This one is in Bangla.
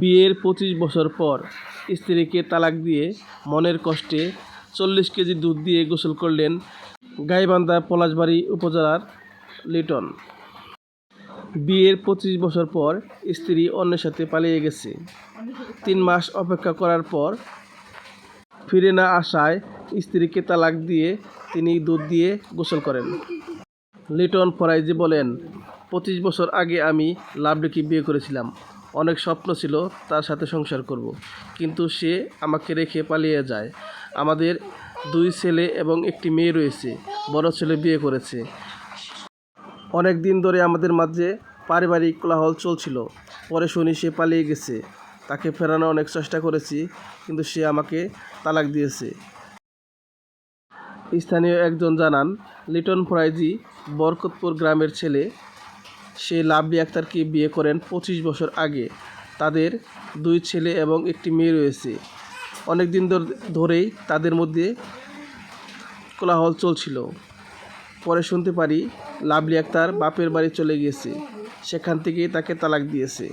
বিয়ের পঁচিশ বছর পর স্ত্রীকে তালাক দিয়ে মনের কষ্টে চল্লিশ কেজি দুধ দিয়ে গোসল করলেন গাইবান্ধা পলাশবাড়ি উপজেলার লিটন। বিয়ের পঁচিশ বছর পর স্ত্রী অন্যের সাথে পালিয়ে গেছে। তিন মাস অপেক্ষা করার পর ফিরে না আসায় স্ত্রীকে তালাক দিয়ে তিনি দুধ দিয়ে গোসল করেন। লিটন ফরাইজি বলেন, পঁচিশ বছর আগে আমি লাভলিকে বিয়ে করেছিলাম। অনেক স্বপ্ন ছিল তার সাথে সংসার করব। কিন্তু সে আমাকে রেখে পালিয়ে যায়। আমাদের দুই ছেলে এবং একটি মেয়ে রয়েছে। বড় ছেলে বিয়ে করেছে। অনেক দিন ধরে আমাদের মাঝে পারিবারিক কোলাহল চলছিল। পরে শুনি সে পালিয়ে গেছে। তাকে ফেরানো অনেক চেষ্টা করেছি, কিন্তু সে আমাকে তালাক দিয়েছে। স্থানীয় একজন জানান, লিটন ফরাইজি বরকতপুর গ্রামের ছেলে সে লাভলি আক্তারকে বিয়ে করেন পঁচিশ বছর আগে। তাদের দুই ছেলে এবং একটি মেয়ে রয়েছে। অনেক দিন ধর- ধরেই তাদের মধ্যে কোলাহল চলছিল। পরে শুনতে পারি, লাভলি আক্তার বাপের বাড়ি চলে গিয়েছে। সেখান থেকেই তাকে তালাক দিয়েছে।